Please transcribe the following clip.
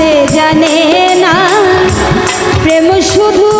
সে জানে না। প্রেম শুধু